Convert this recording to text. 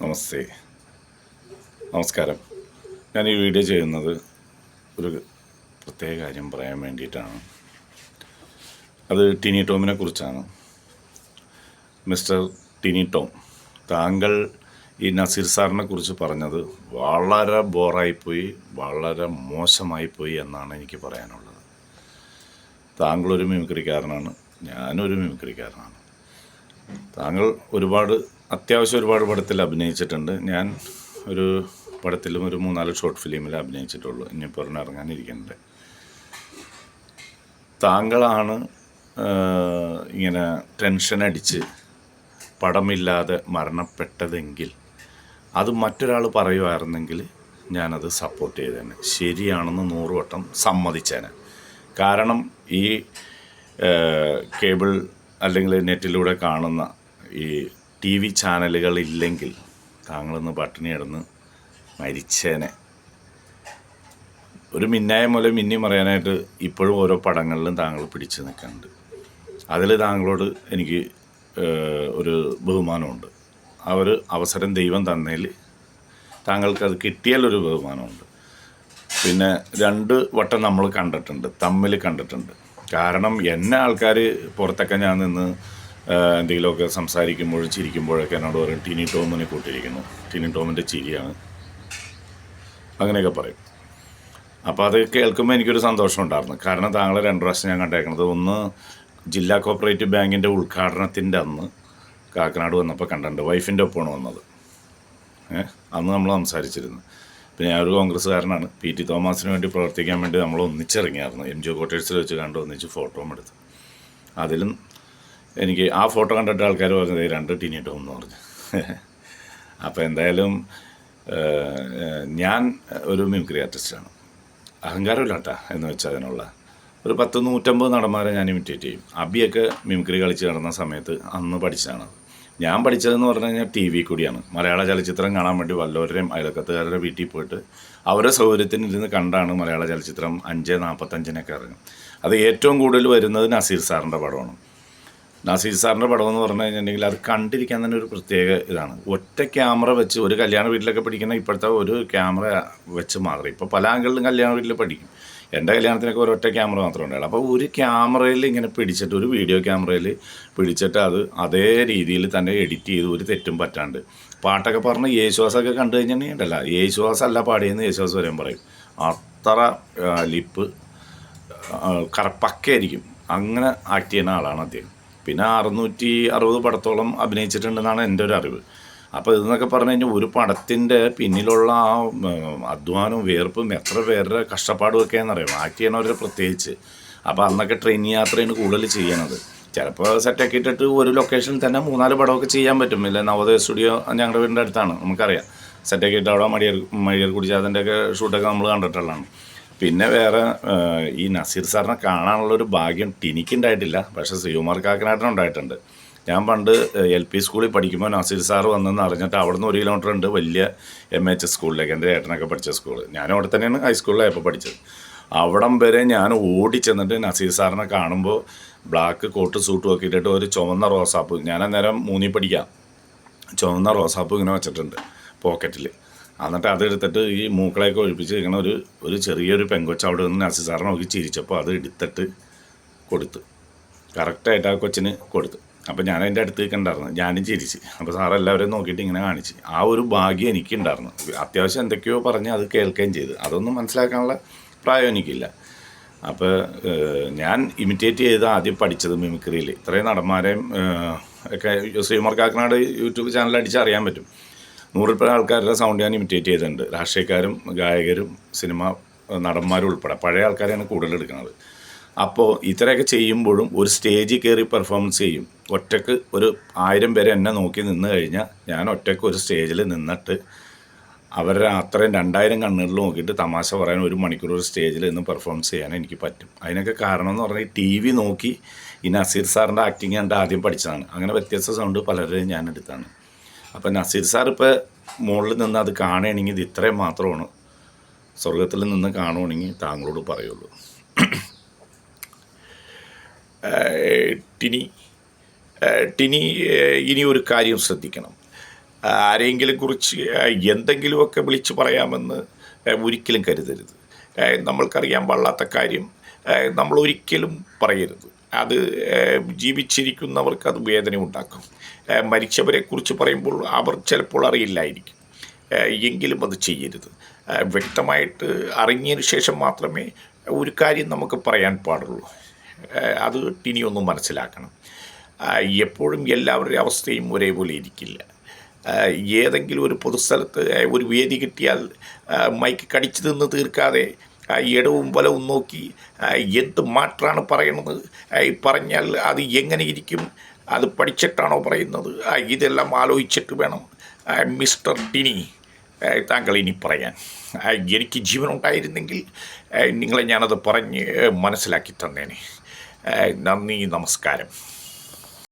നമസ്തേ. നമസ്കാരം. ഞാൻ ഈ വീഡിയോ ചെയ്യുന്നത് ഒരു പ്രത്യേക കാര്യം പറയാൻ വേണ്ടിയിട്ടാണ്. അത് ടിനി ടോമിനെ കുറിച്ചാണ്. മിസ്റ്റർ ടിനി ടോം താങ്കൾ ഈ നസീർ സാറിനെ കുറിച്ച് പറഞ്ഞത് വളരെ ബോറായിപ്പോയി വളരെ മോശമായിപ്പോയി എന്നാണ് എനിക്ക് പറയാനുള്ളത്. താങ്കളൊരു മിമിക്രിക്കാരനാണ് ഞാനൊരു മിമിക്രിക്കാരനാണ്. താങ്കൾ ഒരുപാട് അത്യാവശ്യം ഒരുപാട് പടത്തിൽ അഭിനയിച്ചിട്ടുണ്ട്. ഞാൻ ഒരു പടത്തിലും ഒരു മൂന്നാൽ ഷോർട്ട് ഫിലിമിൽ അഭിനയിച്ചിട്ടുള്ളൂ. ഇനി ഒരെണ്ണം ഇറങ്ങാനിരിക്കുന്നുണ്ട്. താങ്കളാണ് ഇങ്ങനെ ടെൻഷൻ അടിച്ച് പടമില്ലാതെ മരണപ്പെട്ടതെങ്കിൽ അത് മറ്റൊരാൾ പറയുമായിരുന്നെങ്കിൽ ഞാനത് സപ്പോർട്ട് ചെയ്തേനെ. ശരിയാണെന്ന് നൂറ് വട്ടം സമ്മതിച്ചേനെ. കാരണം ഈ കേബിൾ അല്ലെങ്കിൽ നെറ്റിലൂടെ കാണുന്ന ഈ ടി വി ചാനലുകൾ ഇല്ലെങ്കിൽ താങ്കളൊന്ന് പട്ടിണി കിടന്ന് മരിച്ചേനെ. ഒരു മിന്നായ മൂലം മിന്നി പറയാനായിട്ട് ഇപ്പോഴും ഓരോ പടങ്ങളിലും താങ്കൾ പിടിച്ചു നിൽക്കുന്നുണ്ട്. അതിൽ താങ്കളോട് എനിക്ക് ഒരു ബഹുമാനമുണ്ട്. ആ ഒരു അവസരം ദൈവം തന്നതിൽ താങ്കൾക്ക് അത് കിട്ടിയാലൊരു ബഹുമാനമുണ്ട്. പിന്നെ രണ്ട് വട്ടം നമ്മൾ കണ്ടിട്ടുണ്ട് തമ്മിൽ കണ്ടിട്ടുണ്ട്. കാരണം എന്നെ ആൾക്കാർ പുറത്തൊക്കെ ഞാൻ നിന്ന് എന്തെങ്കിലുമൊക്കെ സംസാരിക്കുമ്പോഴും ചിരിക്കുമ്പോഴൊക്കെ എന്നോട് പറയും ടിനി ടോമിനെ കൂട്ടിയിരിക്കുന്നു. ടിനി ടോമിന്റെ ചിരിയാണ്. അങ്ങനെയൊക്കെ പറയും. അപ്പോൾ അത് കേൾക്കുമ്പോൾ എനിക്കൊരു സന്തോഷം ഉണ്ടായിരുന്നു. കാരണം താങ്കളെ രണ്ട് പ്രാവശ്യം ഞാൻ കണ്ടേക്കണത്. ഒന്ന് ജില്ലാ കോപ്പറേറ്റീവ് ബാങ്കിന്റെ ഉദ്ഘാടനത്തിന്റെ അന്ന് കാക്കനാട് വന്നപ്പോൾ കണ്ടിട്ടുണ്ട് വൈഫിന്റെ ഒപ്പമാണ് വന്നത്. അന്ന് നമ്മൾ സംസാരിച്ചിരുന്നു. പിന്നെ ഞാൻ ഒരു കോൺഗ്രസ്സുകാരനാണ്. പി ടി തോമസിന് വേണ്ടി പ്രവർത്തിക്കാൻ വേണ്ടി നമ്മൾ ഒന്നിച്ചിറങ്ങിയായിരുന്നു. എം ജി കോട്ടേഴ്സിൽ വെച്ച് കണ്ട് ഒന്നിച്ച് ഫോട്ടോയും എടുത്തു. അതിലും എനിക്ക് ആ ഫോട്ടോ കണ്ടിട്ട് ആൾക്കാർ പറഞ്ഞത് "ദേ രണ്ട് ടീനി ടോം എന്ന് പറഞ്ഞു. അപ്പോൾ എന്തായാലും ഞാൻ ഒരു മിമിക്രി ആർട്ടിസ്റ്റാണ് അഹങ്കാരമില്ല കേട്ടാ എന്ന് വെച്ചാൽ അതിനുള്ള. ഒരു പത്ത് നൂറ്റമ്പത് നടന്മാരെ ഞാൻ ഇമിറ്റേറ്റ് ചെയ്യും. അബിയൊക്കെ മിമിക്രി കളിച്ച് നടന്ന സമയത്ത് അന്ന് പഠിച്ചതാണ്. ഞാൻ പഠിച്ചതെന്ന് പറഞ്ഞു കഴിഞ്ഞാൽ ടി വി കൂടിയാണ്. മലയാള ചലച്ചിത്രം കാണാൻ വേണ്ടി വല്ലവരുടെയും അയൽക്കത്തുകാരുടെ വീട്ടിൽ പോയിട്ട് അവരുടെ സൗകര്യത്തിന് ഇരുന്ന് കണ്ടാണ് മലയാള ചലച്ചിത്രം അഞ്ച് നാൽപ്പത്തഞ്ചിനൊക്കെ ഇറങ്ങും. അത് ഏറ്റവും കൂടുതൽ വരുന്നത് നസീർ സാറിന്റെ പടമാണ്. നസീർ സാറിന്റെ പടം എന്ന് പറഞ്ഞു കഴിഞ്ഞിട്ടുണ്ടെങ്കിൽ അത് കണ്ടിരിക്കാൻ തന്നെ ഒരു പ്രത്യേക ഇതാണ്. ഒറ്റ ക്യാമറ വെച്ച് ഒരു കല്യാണ വീട്ടിലൊക്കെ പഠിക്കുന്ന ഇപ്പോഴത്തെ ഒരു ക്യാമറ വെച്ച് മാത്രം. ഇപ്പോൾ പല ആംഗിളിലും കല്യാണ വീട്ടിൽ പഠിക്കും. എന്റെ കല്യാണത്തിനൊക്കെ ഒരൊറ്റ ക്യാമറ മാത്രമേ ഉണ്ടായുള്ളൂ. അപ്പോൾ ഒരു ക്യാമറയിൽ ഇങ്ങനെ പിടിച്ചിട്ട് ഒരു വീഡിയോ ക്യാമറയിൽ പിടിച്ചിട്ട് അത് അതേ രീതിയിൽ തന്നെ എഡിറ്റ് ചെയ്ത് ഒരു തെറ്റും പറ്റാണ്ട്. പാട്ടൊക്കെ പറഞ്ഞ് യേശുവാസൊക്കെ കണ്ടു കഴിഞ്ഞിട്ടുണ്ടെങ്കിൽ യേശുവാസ് അല്ല പാടിയെന്ന് യേശുവാസ് വരെയും പറയും. അത്ര ലിപ്പ് കറപ്പക്കയായിരിക്കും അങ്ങനെ ആക്ട് ചെയ്യുന്ന ആളാണ് അദ്ദേഹം. പിന്നെ അറുന്നൂറ്റി അറുപത് പടത്തോളം അഭിനയിച്ചിട്ടുണ്ടെന്നാണ് എന്റെ ഒരു അറിവ്. അപ്പോൾ ഇതെന്നൊക്കെ പറഞ്ഞു കഴിഞ്ഞാൽ ഒരു പടത്തിന്റെ പിന്നിലുള്ള ആ അധ്വാനവും വേർപ്പും എത്ര പേരുടെ കഷ്ടപ്പാടും ഒക്കെ എന്നറിയാം ആക്ട് ചെയ്യണവരെ പ്രത്യേകിച്ച്. അപ്പോൾ അന്നൊക്കെ ട്രെയിൻ യാത്രയാണ് കൂടുതൽ ചെയ്യണത്. ചിലപ്പോൾ സെറ്റൊക്കെ ഇട്ടിട്ട് ഒരു ലൊക്കേഷനിൽ തന്നെ മൂന്നാൽ പടമൊക്കെ ചെയ്യാൻ പറ്റും. ഇല്ല നവോദയ സ്റ്റുഡിയോ ഞങ്ങളുടെ വീടിന്റെ അടുത്താണ് നമുക്കറിയാം. സെറ്റൊക്കെ ഇട്ട് അവിടെ മടിയർ മടിയർ കുടിച്ചാതിന്റെ ഷൂട്ടൊക്കെ നമ്മൾ കണ്ടിട്ടുള്ളതാണ്. പിന്നെ വേറെ ഈ നസീർ സാറിനെ കാണാനുള്ള ഒരു ഭാഗ്യം ടിനിക്കുണ്ടായിട്ടില്ല. പക്ഷേ ശ്രീകുമാർ കാക്കനാട്ടിന് ഉണ്ടായിട്ടുണ്ട്. ഞാൻ പണ്ട് എൽ പി സ്കൂളിൽ പഠിക്കുമ്പോൾ നസീർ സാർ വന്നെന്ന് അറിഞ്ഞിട്ട് അവിടെ നിന്ന് ഒരു കിലോമീറ്റർ ഉണ്ട് വലിയ എം എച്ച് സ്കൂളിലേക്ക് എന്റെ ഏട്ടനൊക്കെ പഠിച്ച സ്കൂൾ ഞാനും അവിടെ തന്നെയാണ് ഹൈസ്കൂളിലായപ്പോൾ പഠിച്ചത്. അവിടം വരെ ഞാൻ ഓടി ചെന്നിട്ട് നസീർ സാറിനെ കാണുമ്പോൾ ബ്ലാക്ക് കോട്ട് സൂട്ടും ഒക്കെ ഇട്ടിട്ട് ഒരു ചുവന്ന റോസാപ്പ് ഞാൻ അന്നേരം മൂന്നി പഠിക്കാം. ചുവന്ന റോസാപ്പ് ഇങ്ങനെ വെച്ചിട്ടുണ്ട് പോക്കറ്റിൽ എന്നിട്ട് അതെടുത്തിട്ട് ഈ മൂക്കളെയൊക്കെ ഒഴിപ്പിച്ച് ഇങ്ങനെ ഒരു ഒരു ചെറിയൊരു പെങ്കൊച്ച് അവിടെ നിന്ന് നസി സാറിനെ നോക്കി ചിരിച്ചപ്പോൾ അത് എടുത്തിട്ട് കൊടുത്തു. കറക്റ്റായിട്ട് ആ കൊച്ചിന് കൊടുത്തു. അപ്പോൾ ഞാൻ അതിന്റെ അടുത്ത് നിൽക്കണ്ടായിരുന്നു ഞാനും ചിരിച്ച്. അപ്പോൾ സാർ എല്ലാവരെയും നോക്കിയിട്ട് ഇങ്ങനെ കാണിച്ച്. ആ ഒരു ഭാഗ്യം എനിക്കുണ്ടായിരുന്നു. അത്യാവശ്യം എന്തൊക്കെയോ പറഞ്ഞ് അത് കേൾക്കുകയും ചെയ്തു. അതൊന്നും മനസ്സിലാക്കാനുള്ള പ്രായം എനിക്കില്ല. അപ്പോൾ ഞാൻ ഇമിറ്റേറ്റ് ചെയ്ത് ആദ്യം പഠിച്ചത് മിമിക്രിയിൽ ഇത്രയും നടന്മാരെയും ഒക്കെ ശ്രീമർ കാക്കനാട് യൂട്യൂബ് ചാനൽ അടിച്ച് അറിയാൻ പറ്റും. നൂറിൽ ആൾക്കാരുടെ സൗണ്ട് ഞാൻ ഇമിറ്റേറ്റ് ചെയ്തിട്ടുണ്ട്. രാഷ്ട്രീയക്കാരും ഗായകരും സിനിമ നടന്മാരും ഉൾപ്പെടെ. പഴയ ആൾക്കാരെയാണ് കൂടുതൽ എടുക്കുന്നത്. അപ്പോൾ ഇത്രയൊക്കെ ചെയ്യുമ്പോഴും ഒരു സ്റ്റേജിൽ കയറി പെർഫോമൻസ് ചെയ്യും. ഒറ്റയ്ക്ക് ഒരു ആയിരം പേരെ എന്നെ നോക്കി നിന്ന് കഴിഞ്ഞാൽ ഞാൻ ഒറ്റയ്ക്ക് ഒരു സ്റ്റേജിൽ നിന്നിട്ട് അവരുടെ അത്രയും രണ്ടായിരം കണ്ണുകളിൽ നോക്കിയിട്ട് തമാശ പറയാൻ ഒരു മണിക്കൂർ ഒരു സ്റ്റേജിൽ നിന്ന് പെർഫോമൻസ് ചെയ്യാൻ എനിക്ക് പറ്റും. അതിനൊക്കെ കാരണം എന്ന് പറഞ്ഞാൽ ടി വി നോക്കി ഈ നസീർ സാറിന്റെ ആക്ടിങ് കണ്ട് ആദ്യം പഠിച്ചതാണ്. അങ്ങനെ വ്യത്യസ്ത സൗണ്ട് പലരെയും ഞാൻ എടുത്താണ്. അപ്പം നസീർ സാർ ഇപ്പോൾ മുകളിൽ നിന്ന് അത് കാണുകയാണെങ്കിൽ ഇത് ഇത്രയും മാത്രമാണ്. സ്വർഗത്തിൽ നിന്ന് കാണുകയാണെങ്കിൽ താങ്കളോട് പറയുള്ളൂ. ടിനി ടിനി ഇനി ഒരു കാര്യം ശ്രദ്ധിക്കണം. ആരെങ്കിലും കുറിച്ച് എന്തെങ്കിലുമൊക്കെ വിളിച്ച് പറയാമെന്ന് ഒരിക്കലും കരുതരുത്. നമ്മൾക്കറിയാൻ പാടില്ലാത്ത കാര്യം നമ്മൾ ഒരിക്കലും പറയരുത്. അത് ജീവിച്ചിരിക്കുന്നവർക്ക് അത് വേദന ഉണ്ടാക്കും മരിച്ചവരെ കുറിച്ച് പറയുമ്പോൾ അവർ ചിലപ്പോൾ അറിയില്ലായിരിക്കും. എങ്കിലും അത് ചെയ്യരുത്. വ്യക്തമായിട്ട് അറിഞ്ഞതിന് ശേഷം മാത്രമേ ഒരു കാര്യം നമുക്ക് പറയാൻ പാടുള്ളൂ. അത് ടിനിയൊന്നും മനസ്സിലാക്കണം. എപ്പോഴും എല്ലാവരുടെ അവസ്ഥയും ഒരേപോലെ ഇരിക്കില്ല. ഏതെങ്കിലും ഒരു പൊതുസ്ഥലത്ത് ഒരു വേദി കിട്ടിയാൽ മൈക്ക് കടിച്ചു തിന്ന് തീർക്കാതെ ഇടവും വലവും നോക്കി എന്ത് മാറ്റാണ് പറയുന്നത് പറഞ്ഞാൽ അത് എങ്ങനെ ഇരിക്കും? അത് പഠിച്ചിട്ടാണോ പറയുന്നത്? ഇതെല്ലാം ആലോചിച്ചിട്ട് വേണം മിസ്റ്റർ ടിനി താങ്കൾ ഇനി പറയാൻ. എനിക്ക് ജീവനുണ്ടായിരുന്നെങ്കിൽ നിങ്ങളെ ഞാനത് പറഞ്ഞ് മനസ്സിലാക്കി തന്നേനെ. നന്ദി നമസ്കാരം.